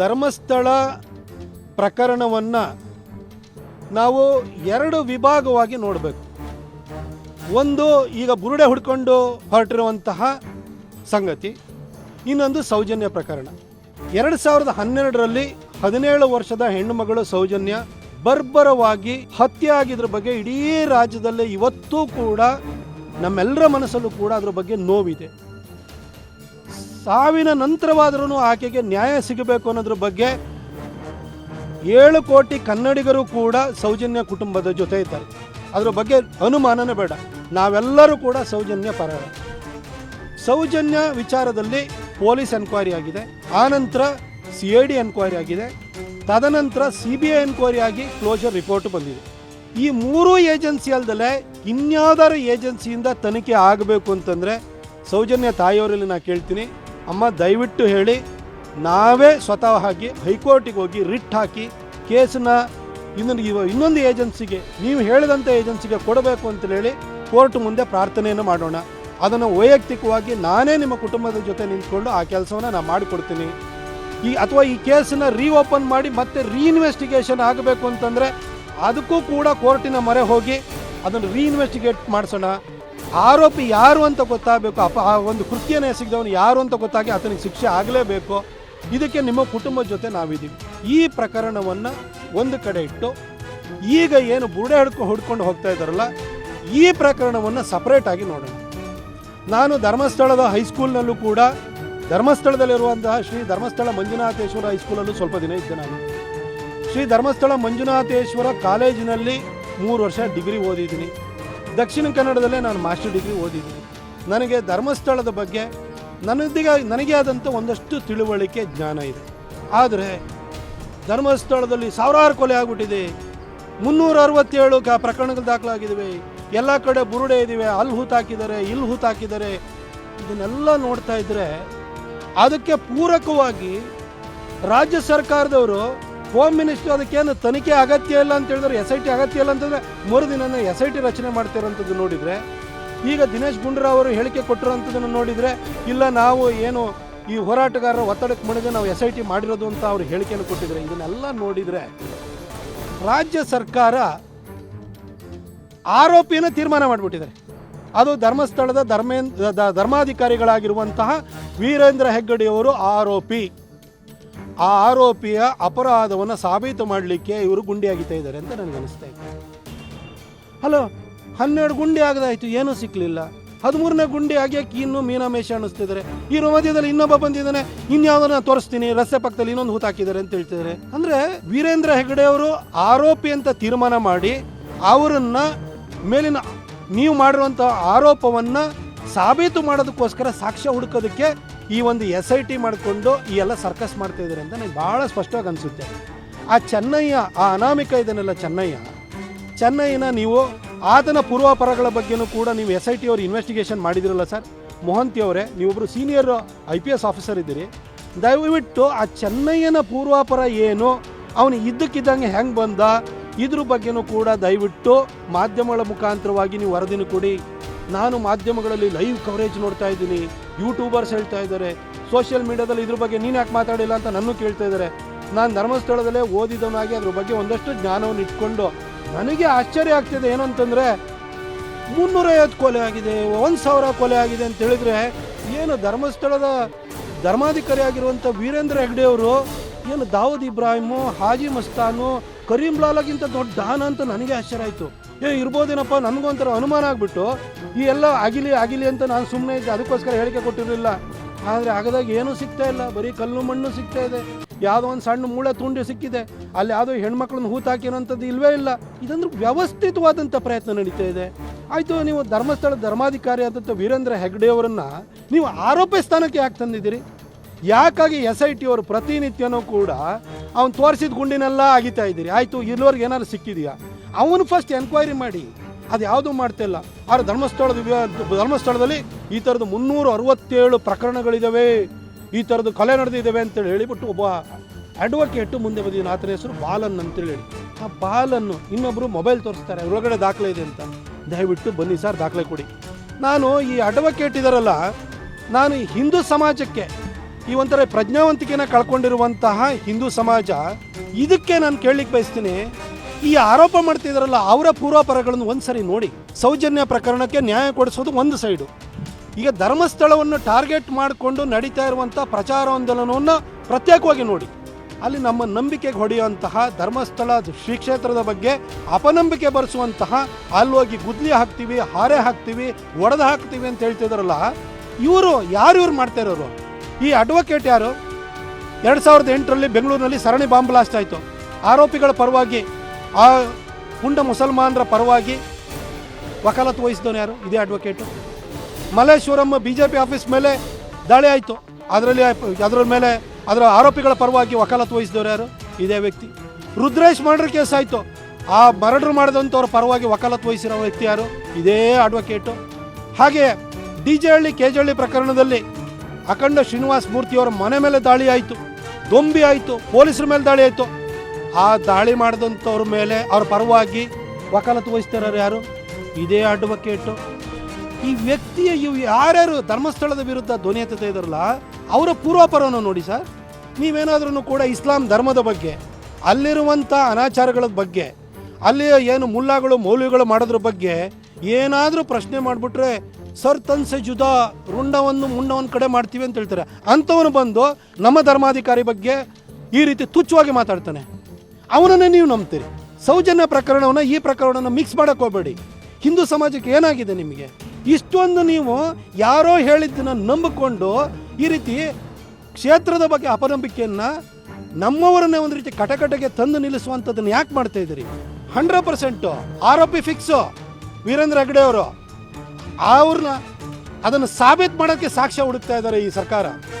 ಧರ್ಮಸ್ಥಳ ಪ್ರಕರಣವನ್ನು ನಾವು ಎರಡು ವಿಭಾಗವಾಗಿ ನೋಡಬೇಕು. ಒಂದು ಈಗ ಬುರುಡೆ ಹುಡ್ಕೊಂಡು ಹೊರಟಿರುವಂತಹ ಸಂಗತಿ, ಇನ್ನೊಂದು ಸೌಜನ್ಯ ಪ್ರಕರಣ. ಎರಡು ಸಾವಿರದ ಹನ್ನೆರಡರಲ್ಲಿ ಹದಿನೇಳು ವರ್ಷದ ಹೆಣ್ಣುಮಗಳು ಸೌಜನ್ಯ ಬರ್ಬರವಾಗಿ ಹತ್ಯೆ ಆಗಿದ್ರ ಬಗ್ಗೆ ಇಡೀ ರಾಜ್ಯದಲ್ಲೇ ಇವತ್ತೂ ಕೂಡ ನಮ್ಮೆಲ್ಲರ ಮನಸ್ಸಲ್ಲೂ ಕೂಡ ಅದ್ರ ಬಗ್ಗೆ ನೋವಿದೆ. ಸಾವಿನ ನಂತರವಾದರೂ ಆಕೆಗೆ ನ್ಯಾಯ ಸಿಗಬೇಕು ಅನ್ನೋದ್ರ ಬಗ್ಗೆ ಏಳು ಕೋಟಿ ಕನ್ನಡಿಗರು ಕೂಡ ಸೌಜನ್ಯ ಕುಟುಂಬದ ಜೊತೆ ಇದ್ದಾರೆ. ಅದರ ಬಗ್ಗೆ ಅನುಮಾನನೇ ಬೇಡ. ನಾವೆಲ್ಲರೂ ಕೂಡ ಸೌಜನ್ಯ ಪರ ಸೌಜನ್ಯ ವಿಚಾರದಲ್ಲಿ ಪೊಲೀಸ್ ಎನ್ಕ್ವೈರಿ ಆಗಿದೆ. ಆನಂತರ ಸಿ ಐ ಡಿ ಎನ್ಕ್ವೈರಿ ಆಗಿದೆ. ತದನಂತರ ಸಿ ಬಿ ಐ ಎನ್ಕ್ವೈರಿ ಆಗಿ ಕ್ಲೋಜರ್ ರಿಪೋರ್ಟ್ ಬಂದಿದೆ. ಈ ಮೂರೂ ಏಜೆನ್ಸಿ ಅಲ್ದಲೆ ಇನ್ಯಾವುದಾರು ಏಜೆನ್ಸಿಯಿಂದ ತನಿಖೆ ಆಗಬೇಕು ಅಂತಂದರೆ ಸೌಜನ್ಯ ತಾಯಿಯವರಲ್ಲಿ ನಾನು ಕೇಳ್ತೀನಿ. ಅಮ್ಮ ದಯವಿಟ್ಟು ಹೇಳಿ, ನಾವೇ ಸ್ವತಃ ಹಾಕಿ ಹೈಕೋರ್ಟಿಗೆ ಹೋಗಿ ರಿಟ್ ಹಾಕಿ ಕೇಸನ್ನ ಇನ್ನೊಂದು ಇನ್ನೊಂದು ಏಜೆನ್ಸಿಗೆ, ನೀವು ಹೇಳಿದಂಥ ಏಜೆನ್ಸಿಗೆ ಕೊಡಬೇಕು ಅಂತ ಹೇಳಿ ಕೋರ್ಟ್ ಮುಂದೆ ಪ್ರಾರ್ಥನೆಯನ್ನು ಮಾಡೋಣ. ಅದನ್ನು ವೈಯಕ್ತಿಕವಾಗಿ ನಾನೇ ನಿಮ್ಮ ಕುಟುಂಬದ ಜೊತೆ ನಿಂತ್ಕೊಂಡು ಆ ಕೆಲಸವನ್ನು ನಾನು ಮಾಡಿಕೊಡ್ತೀನಿ. ಈ ಅಥವಾ ಈ ಕೇಸನ್ನ ರೀಓಪನ್ ಮಾಡಿ ಮತ್ತೆ ರೀಇನ್ವೆಸ್ಟಿಗೇಷನ್ ಆಗಬೇಕು ಅಂತಂದರೆ ಅದಕ್ಕೂ ಕೂಡ ಕೋರ್ಟಿನ ಮೊರೆ ಹೋಗಿ ಅದನ್ನು ರೀಇನ್ವೆಸ್ಟಿಗೇಟ್ ಮಾಡಿಸೋಣ. ಆರೋಪಿ ಯಾರು ಅಂತ ಗೊತ್ತಾಗಬೇಕು? ಅಪ ಆ ಒಂದು ಕೃತ್ಯನ ಎಸಗಿದವನು ಯಾರು ಅಂತ ಗೊತ್ತಾಗಿ ಆತನಿಗೆ ಶಿಕ್ಷೆ ಆಗಲೇಬೇಕು. ಇದಕ್ಕೆ ನಿಮ್ಮ ಕುಟುಂಬದ ಜೊತೆ ನಾವಿದ್ದೀವಿ. ಈ ಪ್ರಕರಣವನ್ನು ಒಂದು ಕಡೆ ಇಟ್ಟು, ಈಗ ಏನು ಬುರುಡೆ ಹಿಡ್ಕೊ ಹುಡ್ಕೊಂಡು ಹೋಗ್ತಾ ಇದ್ದಾರಲ್ಲ, ಈ ಪ್ರಕರಣವನ್ನು ಸಪ್ರೇಟಾಗಿ ನೋಡೋಣ. ನಾನು ಧರ್ಮಸ್ಥಳದ ಹೈಸ್ಕೂಲ್ನಲ್ಲೂ ಕೂಡ, ಧರ್ಮಸ್ಥಳದಲ್ಲಿರುವಂತಹ ಶ್ರೀ ಧರ್ಮಸ್ಥಳ ಮಂಜುನಾಥೇಶ್ವರ ಹೈಸ್ಕೂಲಲ್ಲೂ ಸ್ವಲ್ಪ ದಿನ ಇದ್ದೆ ನಾನು. ಶ್ರೀ ಧರ್ಮಸ್ಥಳ ಮಂಜುನಾಥೇಶ್ವರ ಕಾಲೇಜಿನಲ್ಲಿ ಮೂರು ವರ್ಷ ಡಿಗ್ರಿ ಓದಿದ್ದೀನಿ. ದಕ್ಷಿಣ ಕನ್ನಡದಲ್ಲೇ ನಾನು ಮಾಸ್ಟರ್ ಡಿಗ್ರಿ ಓದಿದ್ದೀನಿ. ನನಗೆ ಧರ್ಮಸ್ಥಳದ ಬಗ್ಗೆ ನನ್ನದಿಗ ನನಗೆ ಆದಂಥ ಒಂದಷ್ಟು ತಿಳುವಳಿಕೆ ಜ್ಞಾನ ಇದೆ. ಆದರೆ ಧರ್ಮಸ್ಥಳದಲ್ಲಿ ಸಾವಿರಾರು ಕೊಲೆ ಆಗಿಬಿಟ್ಟಿದೆ. ಮುನ್ನೂರ ಅರವತ್ತೇಳು ಕ, ಪ್ರಕರಣಗಳು ದಾಖಲಾಗಿದ್ದಾವೆ ಎಲ್ಲ ಕಡೆ ಬುರುಡೆ ಇದ್ದೀವಿ ಅಲ್ಲಿ ಹೂತಾಕಿದ್ದಾರೆ ಇಲ್ಲಿ ಹೂತಾಕಿದ್ದಾರೆ ಇದನ್ನೆಲ್ಲ ನೋಡ್ತಾ ಇದ್ದರೆ ಅದಕ್ಕೆ ಪೂರಕವಾಗಿ ರಾಜ್ಯ ಸರ್ಕಾರದವರು ಹೋಮ್ ಮಿನಿಸ್ಟರ್ ಅದಕ್ಕೇನು ತನಿಖೆ ಅಗತ್ಯ ಇಲ್ಲ ಅಂತ ಹೇಳಿದ್ರೆ ಎಸ್ ಐ ಟಿ ಅಗತ್ಯ ಇಲ್ಲ ಅಂತಂದ್ರೆ ಮರುದಿನ ಎಸ್ ಐ ಟಿ ರಚನೆ ಮಾಡ್ತಿರೋಂಥದ್ದು ನೋಡಿದರೆ. ಈಗ ದಿನೇಶ್ ಗುಂಡೂರಾವ್ ಅವರು ಹೇಳಿಕೆ ಕೊಟ್ಟಿರೋಂಥದ್ದನ್ನು ನೋಡಿದರೆ, ಇಲ್ಲ ನಾವು ಏನು ಈ ಹೋರಾಟಗಾರರ ಒತ್ತಡಕ್ಕೆ ಮಣಿದು ನಾವು ಎಸ್ ಐ ಟಿ ಮಾಡಿರೋದು ಅಂತ ಅವರು ಹೇಳಿಕೆಯನ್ನು ಕೊಟ್ಟಿದ್ದಾರೆ ಇದನ್ನೆಲ್ಲ ನೋಡಿದರೆ ರಾಜ್ಯ ಸರ್ಕಾರ ಆರೋಪಿಯನ್ನ ತೀರ್ಮಾನ ಮಾಡಿಬಿಟ್ಟಿದ್ದಾರೆ. ಅದು ಧರ್ಮಸ್ಥಳದ ಧರ್ಮೇಂದ್ರ ಧರ್ಮಾಧಿಕಾರಿಗಳಾಗಿರುವಂತಹ ವೀರೇಂದ್ರ ಹೆಗ್ಗಡೆಯವರು ಆರೋಪಿ. ಆ ಆರೋಪಿಯ ಅಪರಾಧವನ್ನು ಸಾಬೀತು ಮಾಡಲಿಕ್ಕೆ ಇವರು ಗುಂಡಿ ಇದ್ದಾರೆ ಅಂತ ನನಗೆ ಇದೆ. ಹಲೋ, ಹನ್ನೆರಡು ಗುಂಡಿ ಆಗದಾಯಿತು, ಏನೂ ಸಿಕ್ಕಲಿಲ್ಲ ಹದಿಮೂರನೇ ಗುಂಡಿ ಆಗ್ಯಾಕೆ ಇನ್ನು ಮೀನಾಮೇಷ ಅನ್ನಿಸ್ತಿದ್ದಾರೆ. ಈ ಮಧ್ಯದಲ್ಲಿ ಇನ್ನೊಬ್ಬ ಬಂದಿದ್ದಾನೆ, ಇನ್ಯಾವುದನ್ನ ತೋರಿಸ್ತೀನಿ, ರಸ್ತೆ ಪಕ್ಕದಲ್ಲಿ ಇನ್ನೊಂದು ಹೂತು ಹಾಕಿದ್ದಾರೆ ಅಂತ ಹೇಳ್ತಿದ್ದಾರೆ. ಅಂದ್ರೆ ವೀರೇಂದ್ರ ಹೆಗಡೆ ಅವರು ಆರೋಪಿ ಅಂತ ತೀರ್ಮಾನ ಮಾಡಿ ಅವರನ್ನ ಮೇಲಿನ ನೀವು ಮಾಡಿರುವಂಥ ಆರೋಪವನ್ನ ಸಾಬೀತು ಮಾಡೋದಕ್ಕೋಸ್ಕರ ಸಾಕ್ಷ್ಯ ಹುಡುಕೋದಕ್ಕೆ ಈ ಒಂದು ಎಸ್ ಐ ಟಿ ಮಾಡಿಕೊಂಡು ಈ ಎಲ್ಲ ಸರ್ಕಸ್ ಮಾಡ್ತಾ ಇದ್ದಾರೆ ಅಂತ ನನಗೆ ಭಾಳ ಸ್ಪಷ್ಟವಾಗಿ ಅನಿಸುತ್ತೆ. ಆ ಚೆನ್ನಯ್ಯ, ಆ ಅನಾಮಿಕ ಇದನ್ನೆಲ್ಲ ಚೆನ್ನಯ್ಯ. ಚೆನ್ನಯ್ಯನ ನೀವು ಆತನ ಪೂರ್ವಾಪರಗಳ ಬಗ್ಗೆನೂ ಕೂಡ ನೀವು ಎಸ್ ಐ ಟಿ ಅವರು ಇನ್ವೆಸ್ಟಿಗೇಷನ್ ಮಾಡಿದಿರಲ್ಲ ಸರ್ ಮೊಹಂತಿ ಅವರೇ ನೀವೊಬ್ಬರು senior I P S officer ಇದ್ದೀರಿ. ದಯವಿಟ್ಟು ಆ ಚೆನ್ನಯ್ಯನ ಪೂರ್ವಾಪರ ಏನು, ಅವನು ಇದ್ದಕ್ಕಿದ್ದಂಗೆ ಹೆಂಗೆ ಬಂದ, ಇದ್ರ ಬಗ್ಗೆನೂ ಕೂಡ ದಯವಿಟ್ಟು ಮಾಧ್ಯಮಗಳ ಮುಖಾಂತರವಾಗಿ ನೀವು ವರದಿನ ಕೊಡಿ. ನಾನು ಮಾಧ್ಯಮಗಳಲ್ಲಿ ಲೈವ್ ಕವರೇಜ್ ನೋಡ್ತಾ ಇದ್ದೀನಿ ಯೂಟ್ಯೂಬರ್ಸ್ ಹೇಳ್ತಾ ಇದ್ದಾರೆ ಸೋಷಿಯಲ್ ಮೀಡಿಯಾದಲ್ಲಿ ಇದ್ರ ಬಗ್ಗೆ ನೀನು ಯಾಕೆ ಮಾತಾಡಿಲ್ಲ ಅಂತ ನನ್ನೂ ಕೇಳ್ತಾ ಇದ್ದಾರೆ. ನಾನು ಧರ್ಮಸ್ಥಳದಲ್ಲೇ ಓದಿದವನಾಗಿ ಅದ್ರ ಬಗ್ಗೆ ಒಂದಷ್ಟು ಜ್ಞಾನವನ್ನು ಇಟ್ಕೊಂಡು ನನಗೆ ಆಶ್ಚರ್ಯ ಆಗ್ತಿದೆ ಏನು ಅಂತಂದರೆ ಮುನ್ನೂರೈವತ್ತು ಕೊಲೆ ಆಗಿದೆ, ಒಂದು ಸಾವಿರ ಕೊಲೆ ಆಗಿದೆ ಅಂತ ಹೇಳಿದ್ರೆ ಏನು ಧರ್ಮಸ್ಥಳದ ಧರ್ಮಾಧಿಕಾರಿ ಆಗಿರುವಂಥ ವೀರೇಂದ್ರ ಹೆಗ್ಡೆ ಅವರು ಏನು ದಾವೂದ್ ಇಬ್ರಾಹಿಮು, ಹಾಜಿ ಮಸ್ತಾನು ಕರೀಂ ಲಾಲಾಗಿಂತ ದೊಡ್ಡ ದಾನ ಅಂತ ನನಗೆ ಆಶ್ಚರ್ಯ ಆಯಿತು. ಏ, ಇರ್ಬೋದೇನಪ್ಪ, ನನಗೊಂಥರ ಅನುಮಾನ ಆಗ್ಬಿಟ್ಟು ಈ ಎಲ್ಲ ಆಗಿಲಿ ಆಗಿಲಿ ಅಂತ ನಾನು ಸುಮ್ಮನೆ ಇದ್ದೆ, ಅದಕ್ಕೋಸ್ಕರ ಹೇಳಿಕೆ ಕೊಟ್ಟಿರಲಿಲ್ಲ. ಆದರೆ ಆಗದಾಗ ಏನೂ ಸಿಗ್ತಾ ಇಲ್ಲ, ಬರೀ ಕಲ್ಲು ಮಣ್ಣು ಸಿಗ್ತಾ ಇದೆ. ಯಾವುದೋ ಒಂದು ಸಣ್ಣ ಮೂಳೆ ತುಂಡು ಸಿಕ್ಕಿದೆ. ಅಲ್ಲಿ ಯಾವುದೋ ಹೆಣ್ಮಕ್ಳನ್ನ ಹೂತಾಕಿರೋಂಥದ್ದು ಇಲ್ಲವೇ ಇಲ್ಲ. ಇದಂದ್ರೆ ವ್ಯವಸ್ಥಿತವಾದಂಥ ಪ್ರಯತ್ನ ನಡೀತಾ ಇದೆ. ಆಯಿತು, ನೀವು ಧರ್ಮಸ್ಥಳ ಧರ್ಮಾಧಿಕಾರಿ ಆದಂಥ ವೀರೇಂದ್ರ ಹೆಗ್ಡೆಯವರನ್ನು ನೀವು ಆರೋಪಿ ಸ್ಥಾನಕ್ಕೆ ಯಾಕೆ ತಂದಿದ್ದೀರಿ? ಯಾಕಾಗಿ ಎಸ್ ಐ ಟಿ ಅವರು ಪ್ರತಿನಿತ್ಯನೂ ಕೂಡ ಅವ್ನು ತೋರಿಸಿದ ಗುಂಡಿನೆಲ್ಲ ಆಗಿತಾ ಇದ್ದೀರಿ. ಆಯಿತು, ಇಲ್ಲಿವರೆಗೆ ಏನಾದ್ರು ಸಿಕ್ಕಿದೆಯಾ? ಅವನು ಫಸ್ಟ್ ಎನ್ಕ್ವೈರಿ ಮಾಡಿ, ಅದು ಯಾವುದೂ ಮಾಡ್ತಿಲ್ಲ ಆದರೆ ಧರ್ಮಸ್ಥಳದ ಧರ್ಮಸ್ಥಳದಲ್ಲಿ ಈ ಥರದ್ದು ಮುನ್ನೂರ ಅರವತ್ತೇಳು ಪ್ರಕರಣಗಳಿದ್ದಾವೆ ಈ ಥರದ್ದು ಕೊಲೆ ನಡೆದಿದ್ದಾವೆ ಅಂತೇಳಿ ಹೇಳಿಬಿಟ್ಟು ಒಬ್ಬ ಅಡ್ವೊಕೇಟು ಮುಂದೆ ಬಂದಿದ್ದೀನಿ ಆತನ ಹೆಸರು ಬಾಲನ್ ಅಂತೇಳಿ ಹೇಳಿ. ಆ ಬಾಲನ್ನು ಇನ್ನೊಬ್ಬರು ಮೊಬೈಲ್ ತೋರಿಸ್ತಾರೆ. ಒಳಗಡೆ ದಾಖಲೆ ಇದೆ ಅಂತ. ದಯವಿಟ್ಟು ಬನ್ನಿ ಸರ್, ದಾಖಲೆ ಕೊಡಿ. ನಾನು ಈ ಅಡ್ವೊಕೇಟ್ ಇದಾರಲ್ಲ, ನಾನು ಹಿಂದೂ ಸಮಾಜಕ್ಕೆ ಈ ಒಂಥರ ಪ್ರಜ್ಞಾವಂತಿಕೆನ ಕಳ್ಕೊಂಡಿರುವಂತಹ ಹಿಂದೂ ಸಮಾಜ, ಇದಕ್ಕೆ ನಾನು ಕೇಳಲಿಕ್ಕೆ ಬಯಸ್ತೀನಿ, ಈ ಆರೋಪ ಮಾಡ್ತಿದ್ದಾರಲ್ಲ ಅವರ ಪೂರ್ವಾಪರಗಳನ್ನು ಒಂದ್ಸರಿ ನೋಡಿ. ಸೌಜನ್ಯ ಪ್ರಕರಣಕ್ಕೆ ನ್ಯಾಯ ಕೊಡಿಸೋದು ಒಂದು ಸೈಡು. ಈಗ ಧರ್ಮಸ್ಥಳವನ್ನು ಟಾರ್ಗೆಟ್ ಮಾಡಿಕೊಂಡು ನಡೀತಾ ಇರುವಂಥ ಪ್ರಚಾರಾಂದೋಲನವನ್ನು ಪ್ರತ್ಯೇಕವಾಗಿ ನೋಡಿ. ಅಲ್ಲಿ ನಮ್ಮ ನಂಬಿಕೆಗೆ ಹೊಡೆಯುವಂತಹ ಧರ್ಮಸ್ಥಳ ಶ್ರೀ ಕ್ಷೇತ್ರದ ಬಗ್ಗೆ ಅಪನಂಬಿಕೆ ಬರೆಸುವಂತಹ, ಅಲ್ಲಿ ಹೋಗಿ ಗುದ್ಲಿ ಹಾಕ್ತೀವಿ, ಹಾರೆ ಹಾಕ್ತೀವಿ, ಒಡೆದು ಹಾಕ್ತೀವಿ ಅಂತ ಹೇಳ್ತಿದ್ರಲ್ಲ, ಇವರು ಯಾರು ಇವ್ರು ಮಾಡ್ತಾ ಇರೋರು? ಈ ಅಡ್ವೊಕೇಟ್ ಯಾರು? ಎರಡು ಸಾವಿರದ ಎಂಟರಲ್ಲಿ ಬೆಂಗಳೂರಿನಲ್ಲಿ ಸರಣಿ ಬಾಂಬ್ ಬ್ಲಾಸ್ಟ್ ಆಯಿತು. ಆರೋಪಿಗಳ ಪರವಾಗಿ, ಆ ಪುಂಡ ಮುಸಲ್ಮಾನರ ಪರವಾಗಿ ವಕಾಲತ್ತು ವಹಿಸಿದವನು ಯಾರು? ಇದೇ advocate Malleshwaram B J P office ಮೇಲೆ ದಾಳಿ ಆಯಿತು. ಅದರಲ್ಲಿ ಅದರ ಮೇಲೆ ಅದರ ಆರೋಪಿಗಳ ಪರವಾಗಿ ವಕಾಲತ್ತು ವಹಿಸಿದವರು ಯಾರು? ಇದೇ ವ್ಯಕ್ತಿ. ರುದ್ರೇಶ್ ಮರ್ಡರ್ ಕೇಸ್ ಆಯಿತು. ಆ ಮರ್ಡರ್ ಮಾಡಿದಂಥವ್ರ ಪರವಾಗಿ ವಕಾಲತ್ತು ವಹಿಸಿರೋ ವ್ಯಕ್ತಿ ಯಾರು? ಇದೇ ಅಡ್ವೊಕೇಟು ಹಾಗೆ D J Halli, K J Halli ಪ್ರಕರಣದಲ್ಲಿ ಅಖಂಡ ಶ್ರೀನಿವಾಸ ಮೂರ್ತಿಯವರ ಮನೆ ಮೇಲೆ ದಾಳಿ ಆಯಿತು. ದೊಂಬಿ ಆಯಿತು. ಪೊಲೀಸರ ಮೇಲೆ ದಾಳಿ ಆಯಿತು. ಆ ದಾಳಿ ಮಾಡಿದಂಥವ್ರ ಮೇಲೆ ಅವ್ರ ಪರವಾಗಿ ವಕಾಲತ್ತು ವಹಿಸ್ತಾರ ಯಾರು? ಇದೇ ಅಡ್ವೊಕೇಟು. ಈ ವ್ಯಕ್ತಿಯ ಇವು ಯಾರ್ಯಾರು ಧರ್ಮಸ್ಥಳದ ವಿರುದ್ಧ ಧ್ವನಿ ಎತ್ತ ಇದ್ರಲ್ಲ ಅವರ ಪೂರ್ವಾಪರವನ್ನು ನೋಡಿ ಸರ್. ನೀವೇನಾದ್ರೂ ಕೂಡ ಇಸ್ಲಾಂ ಧರ್ಮದ ಬಗ್ಗೆ, ಅಲ್ಲಿರುವಂಥ ಅನಾಚಾರಗಳ ಬಗ್ಗೆ ಅಲ್ಲಿ ಏನು ಮುಲ್ಲಾಗಳು, ಮೌಲ್ಯಗಳು ಮಾಡೋದ್ರ ಬಗ್ಗೆ ಏನಾದರೂ ಪ್ರಶ್ನೆ ಮಾಡಿಬಿಟ್ರೆ ಸರ್ ತನ್ಸೆ ಜುದಾ ರುಂಡವನ್ನು ಮುಂಡವನ್ನು ಕಡೆ ಮಾಡ್ತೀವಿ ಅಂತ ಹೇಳ್ತಾರೆ. ಅಂಥವನು ಬಂದು ನಮ್ಮ ಧರ್ಮಾಧಿಕಾರಿ ಬಗ್ಗೆ ಈ ರೀತಿ ತುಚ್ಛವಾಗಿ ಮಾತಾಡ್ತಾನೆ. ಅವನನ್ನೇ ನೀವು ನಂಬ್ತೀರಿ. ಸೌಜನ್ಯ ಪ್ರಕರಣವನ್ನು ಈ ಪ್ರಕರಣವನ್ನು ಮಿಕ್ಸ್ ಮಾಡಕ್ಕೆ ಹೋಗಬೇಡಿ. ಹಿಂದೂ ಸಮಾಜಕ್ಕೆ ಏನಾಗಿದೆ ನಿಮಗೆ? ಇಷ್ಟೊಂದು ನೀವು ಯಾರೋ ಹೇಳಿದ್ದನ್ನು ನಂಬಿಕೊಂಡು ಈ ರೀತಿ ಕ್ಷೇತ್ರದ ಬಗ್ಗೆ ಅಪನಂಬಿಕೆಯನ್ನು ನಮ್ಮವರನ್ನೇ ಒಂದು ರೀತಿ ಕಟಕಟಗೆ ತಂದು ನಿಲ್ಲಿಸುವಂಥದ್ದನ್ನು ಯಾಕೆ ಮಾಡ್ತಾ ಇದ್ದೀರಿ? ಹಂಡ್ರೆಡ್ ಪರ್ಸೆಂಟು ಆರೋಪಿ ಫಿಕ್ಸು ವೀರೇಂದ್ರ ಹೆಗ್ಡೆ ಅವರು ಅವ್ರನ್ನ ಅದನ್ನು ಸಾಬೀತು ಮಾಡೋಕ್ಕೆ ಸಾಕ್ಷ್ಯ ಹುಡುಕ್ತಾ ಇದ್ದಾರೆ ಈ ಸರ್ಕಾರ.